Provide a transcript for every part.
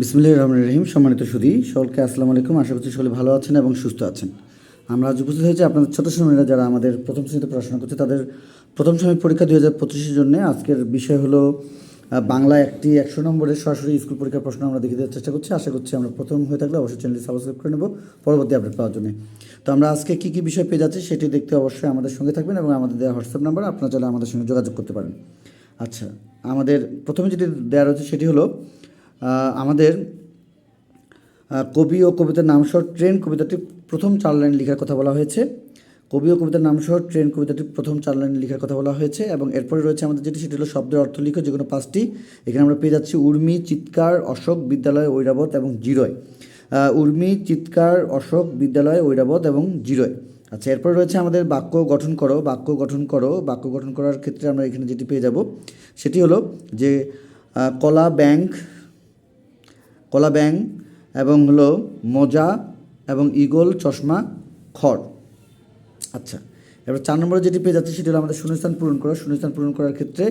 বিসমুল্লাহ রহমান রহিম, সম্মানিত সুদী সকলকে আসসালামু আলাইকুম। আশা করছি সকলে ভালো আছেন এবং সুস্থ আছেন। আমরা আজ উপস্থিত হয়েছি আপনাদের ছোট শ্রেণীরা যারা আমাদের প্রথম শ্রেণীতে পড়াশোনা করছে, তাদের প্রথম শ্রেণির পরীক্ষা দুই হাজার পঁচিশের জন্য। আজকের বিষয় হলো বাংলা একটি একশো নম্বরের সরাসরি স্কুল পরীক্ষার প্রশ্ন আমরা দেখে দেওয়ার চেষ্টা করছি। আশা করছি আমরা প্রথম হয়ে থাকলে অবশ্যই চ্যানেলটি সাবস্ক্রাইব করে নেব, পরবর্তী আপডেট পাওয়ার জন্য। তো আমরা আজকে কী কী বিষয় পেয়ে যাচ্ছি সেটি দেখতে অবশ্যই আমাদের সঙ্গে থাকবেন এবং আমাদের দেওয়া হোয়াটসঅ্যাপ নাম্বার, আপনারা চাইলে আমাদের সঙ্গে যোগাযোগ করতে পারেন। আচ্ছা আমাদের প্রথমে যেটি দেওয়া রয়েছে সেটি হলো আমাদের কবি ও কবিতার নামসহ ট্রেন কবিতাটি প্রথম চার লাইন লেখার কথা বলা হয়েছে। কবি ও কবিতার নামসহ ট্রেন কবিতাটি প্রথম চার লাইন লেখার কথা বলা হয়েছে এবং এরপরে রয়েছে আমাদের যেটি, সেটি হলো শব্দের অর্থ লিখো, যে কোনো পাঁচটি। এখানে আমরা পেয়ে যাচ্ছি উর্মি, চিৎকার, অশোক, বিদ্যালয়, ঐরাবত এবং জিরয়। উর্মি, চিৎকার, অশোক, বিদ্যালয়, ঐরাবত এবং জিরয়। আচ্ছা এরপরে রয়েছে আমাদের বাক্য গঠন করো, বাক্য গঠন করো। বাক্য গঠন করার ক্ষেত্রে আমরা এখানে যেটি পেয়ে যাব, সেটি হলো যে কলা, ব্যাংক কলা ব্যাং এবং হলো মোজা এবং ইগল চশমা, খড়। আচ্ছা এবার চার নম্বরে যেটি পেয়ে যাচ্ছে সেটি হলো আমাদের শূন্যস্থান পূরণ করা। শূন্যস্থান পূরণ করার ক্ষেত্রে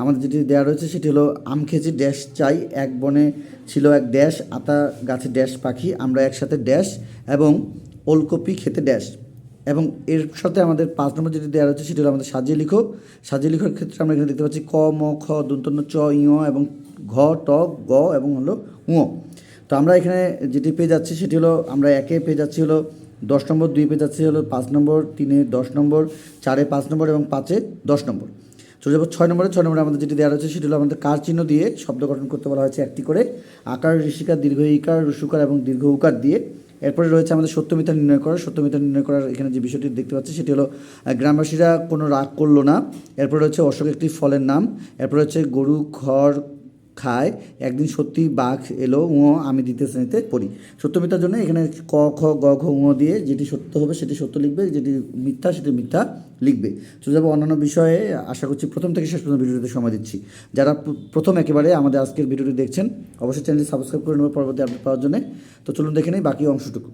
আমাদের যেটি দেওয়া রয়েছে সেটি হলো আম খেয়েছি, ড্যাশ চাই। এক বনে ছিল এক ড্যাশ, আতা গাছে ড্যাশ পাখি, আমরা একসাথে ড্যাশ এবং ওলকপি খেতে ড্যাশ। এবং এর সাথে আমাদের পাঁচ নম্বর যেটি দেওয়া রয়েছে, সেটি হলো আমাদের সাজিয়ে লিখো। সাজিয়ে লিখার ক্ষেত্রে আমরা এখানে দেখতে পাচ্ছি ক, ম, খ দন্তন্য চ ইয় এবং ঘ, ট, গ এবং হলো উঁ তো আমরা এখানে যেটি পেয়ে যাচ্ছি, সেটি হলো আমরা একে পেয়ে যাচ্ছি হলো দশ নম্বর, দুই পেয়ে যাচ্ছি হলো পাঁচ নম্বর, তিনে দশ নম্বর, চারে পাঁচ নম্বর এবং পাঁচে দশ নম্বর। চলে যাব ছয় নম্বরে। ছয় নম্বরে আমাদের যেটি দেওয়া রয়েছে, সেটি হলো আমাদের কার চিহ্ন দিয়ে শব্দ গঠন করতে বলা হয়েছে একটি করে। আকার, ঋষিকার, দীর্ঘ ইকার, রসুকার এবং দীর্ঘ উকার দিয়ে। এরপরে রয়েছে আমাদের সত্যমিতা নির্ণয় করা। সত্যমিতা নির্ণয় করার এখানে যে বিষয়টি দেখতে পাচ্ছি, সেটি হলো গ্রামবাসীরা কোনো রাগ করল না। এরপরে রয়েছে অশোক একটি ফলের নাম। এরপরে হচ্ছে গরু, খড় খায়, একদিন সত্যি বাঘ এলো উঁ আমি দ্বিতীয় শ্রেণীতে পড়ি। সত্যমিতার জন্য এখানে ক, খ, গ, ঘ উঁ দিয়ে যেটি সত্য হবে, সেটি সত্য লিখবে, যেটি মিথ্যা, সেটি মিথ্যা লিখবে। চলে যাব অন্যান্য বিষয়ে, আশা করছি প্রথম থেকে শেষ পর্যন্ত ভিডিওতে সময় দিচ্ছি। যারা প্রথম একেবারে আমাদের আজকের ভিডিওটি দেখছেন, অবশ্যই চ্যানেলটি সাবস্ক্রাইব করে নেবে পরবর্তী আপডেট পাওয়ার জন্য। তো চলুন দেখে নেই বাকি অংশটুকু।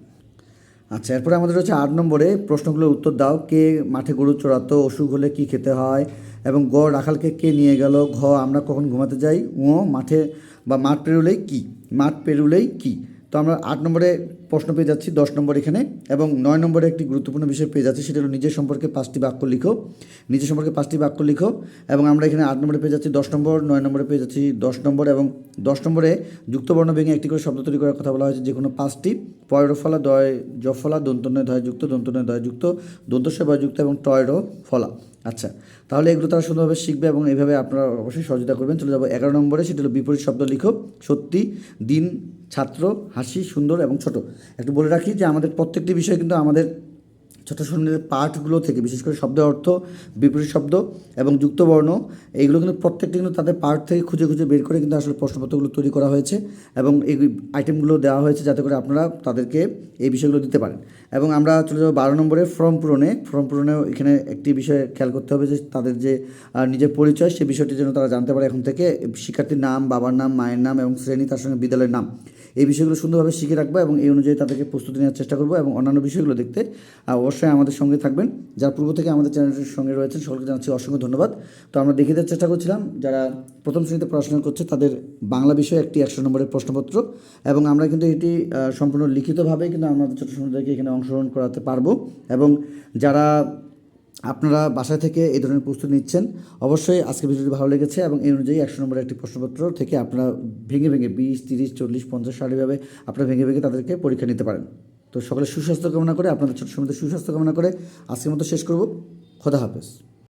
আচ্ছা এরপরে আমাদের হচ্ছে আট নম্বরে প্রশ্নগুলোর উত্তর দাও। কে মাঠে গরু চড়াতো, অসুখ হলে কি খেতে হয়? এবং গ রাখালকে কে নিয়ে গেল? ঘ, আমরা কখন ঘুমাতে যাই? ও মাঠে বা মাঠ পেরুলেই কি? মাঠ পেরুলেই কি? তো আমরা আট নম্বরে প্রশ্ন পেয়ে যাচ্ছি, দশ নম্বর এখানে, এবং নয় নম্বরে একটি গুরুত্বপূর্ণ বিষয় পেয়ে যাচ্ছি, সেটা হলো নিজের সম্পর্কে পাঁচটি বাক্য লিখো। নিজের সম্পর্কে পাঁচটি বাক্য লিখো, এবং আমরা এখানে আট নম্বরে পেয়ে যাচ্ছি, দশ নম্বর, নয় নম্বরে পেয়ে যাচ্ছি, দশ নম্বর, এবং দশ নম্বরে যুক্তবর্ণ ভেঙে একটি করে শব্দ তৈরি করার কথা বলা হয়েছে যে কোনো পাঁচটি পয়রফলা দয় জফলা দন্তনয় দয়যুক্ত দন্তনয় দয়যুক্ত দন্তস্বয় বয়যুক্ত এবং টয়র ফলা। আচ্ছা তাহলে এগুলো তারা সুন্দরভাবে শিখবে, এবং এইভাবে আপনারা অবশ্যই সহযোগিতা করবেন। চলে যাব এগারো নম্বরে, সেটা হলো বিপরীত শব্দ লিখো, সত্যি, দিন ছাত্র হাসি সুন্দর এবং ছোট। একটু বলে রাখি যে আমাদের প্রত্যেকটি বিষয় কিন্তু আমাদের ছোট শ্রেণির পাঠগুলো থেকে, বিশেষ করে শব্দের অর্থ, বিপরীত শব্দ এবং যুক্তবর্ণ এইগুলো কিন্তু প্রত্যেকটি কিন্তু তাদের পার্ট থেকে খুঁজে খুঁজে বের করে কিন্তু আসলে প্রশ্নপত্রগুলো তৈরি করা হয়েছে এবং এই আইটেমগুলো দেওয়া হয়েছে যাতে করে আপনারা তাদেরকে এই বিষয়গুলো দিতে পারেন। এবং আমরা চলে যাব বারো নম্বরে ফর্ম পূরণে। ফর্ম পূরণেও এখানে একটি বিষয় খেয়াল করতে হবে যে তাদের যে নিজের পরিচয় সেই বিষয়টি যেন তারা জানতে পারে এখন থেকে। শিক্ষার্থীর নাম, বাবার নাম, মায়ের নাম এবং শ্রেণি, তার সঙ্গে বিদ্যালয়ের নাম। এই বিষয়গুলো সুন্দরভাবে শিখে রাখব এবং এই অনুযায়ী তাদেরকে প্রস্তুতি নেওয়ার চেষ্টা করব এবং অন্যান্য বিষয়গুলো দেখতে অবশ্যই আমাদের সঙ্গে থাকবেন। যারা পূর্ব থেকে আমাদের চ্যানেলের সঙ্গে রয়েছেন, সকলকে জানাচ্ছি অসংখ্য ধন্যবাদ। তো আমরা দেখিয়ে দেওয়ার চেষ্টা করছিলাম, যারা প্রথম শ্রেণীতে পড়াশোনা করছে, তাদের বাংলা বিষয়ে একটি একশো নম্বরের প্রশ্নপত্র। এবং আমরা কিন্তু এটি সম্পূর্ণ লিখিতভাবে কিন্তু আমাদের ছোটো সন্তানদেরকে এখানে অংশগ্রহণ করাতে পারব। এবং যারা আপনারা বাসা থেকে এই ধরনের প্রস্তুতি নিচ্ছেন, অবশ্যই আজকে ভিডিওটি ভালো লেগেছে এবং এই অনুযায়ী একশো নম্বরের একটি প্রশ্নপত্র থেকে আপনারা ভেঙে ভেঙে বিশ, তিরিশ, চল্লিশ, পঞ্চাশ, ষাট, এভাবে আপনারা ভেঙে ভেঙে তাদেরকে পরীক্ষা নিতে পারেন। তো সকলে সুস্বাস্থ্য কামনা করে, আপনাদের ছোট সময় সুস্বাস্থ্য কামনা করে, আজকের মতো শেষ করব। খোদা হাফেজ।